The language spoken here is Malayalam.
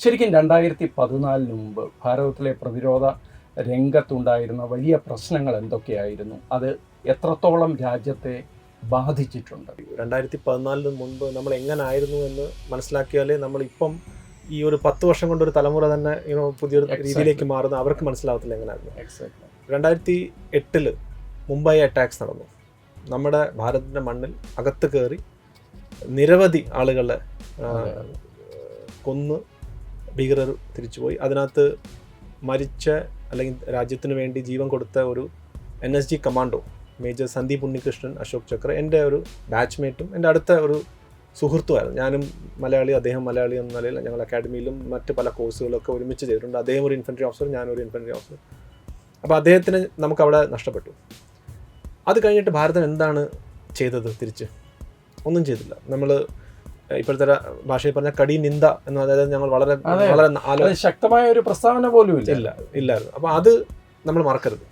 ശരിക്കും രണ്ടായിരത്തി പതിനാലിന് മുമ്പ് ഭാരതത്തിലെ പ്രതിരോധ രംഗത്തുണ്ടായിരുന്ന വലിയ പ്രശ്നങ്ങൾ എന്തൊക്കെയായിരുന്നു? അത് എത്രത്തോളം രാജ്യത്തെ ബാധിച്ചിട്ടുണ്ട്? രണ്ടായിരത്തി പതിനാലിന് മുൻപ് നമ്മൾ എങ്ങനെ ആയിരുന്നു എന്ന് മനസ്സിലാക്കിയാലേ നമ്മൾ ഇപ്പം ഈ ഒരു പത്ത് വർഷം കൊണ്ട് ഒരു തലമുറ തന്നെ യുനോ പുതിയൊരു രീതിയിലേക്ക് മാറുന്ന അവർക്ക് മനസ്സിലാവത്തില്ല എങ്ങനെയായിരുന്നു രണ്ടായിരത്തി എട്ടിൽ മുംബൈ അറ്റാക്സ് നടന്നു. നമ്മുടെ ഭാരതത്തിന്റെ മണ്ണിൽ അകത്ത് കയറി നിരവധി ആളുകളെ കൊന്ന് ഭീകരർ തിരിച്ചുപോയി. അതിനകത്ത് മരിച്ച അല്ലെങ്കിൽ രാജ്യത്തിന് വേണ്ടി ജീവൻ കൊടുത്ത ഒരു N S G commando major Sandeep Unnikrishnan Ashok Chakra എന്റെ ഒരു ബാച്ച്മേറ്റും എന്റെ അടുത്ത ഒരു സുഹൃത്തുമായിരുന്നു. ഞാനും മലയാളി അദ്ദേഹം മലയാളി എന്ന നിലയിൽ ഞങ്ങൾ അക്കാഡമിയിലും മറ്റ് പല കോഴ്സുകളൊക്കെ ഒരുമിച്ച് ചെയ്തിട്ടുണ്ട്. അദ്ദേഹം ഒരു ഇൻഫൻട്രി ഓഫീസർ ഞാനൊരു ഇൻഫൻട്രി ഓഫീസർ. അപ്പോൾ അദ്ദേഹത്തിന് നമുക്കവിടെ നഷ്ടപ്പെട്ടു. അത് കഴിഞ്ഞിട്ട് ഭാരതം എന്താണ് ചെയ്തത് തിരിച്ച്? ഒന്നും ചെയ്തില്ല. നമ്മൾ ഇപ്പോഴത്തെ ഭാഷയിൽ പറഞ്ഞ കടി നിന്ദ എന്ന് അതായത് ഞങ്ങൾ വളരെ വളരെ ശക്തമായ ഒരു പ്രസ്താവന പോലും ഇല്ല. ഇല്ല ഇല്ലായിരുന്നു. അപ്പൊ അത് നമ്മൾ മറക്കരുത്.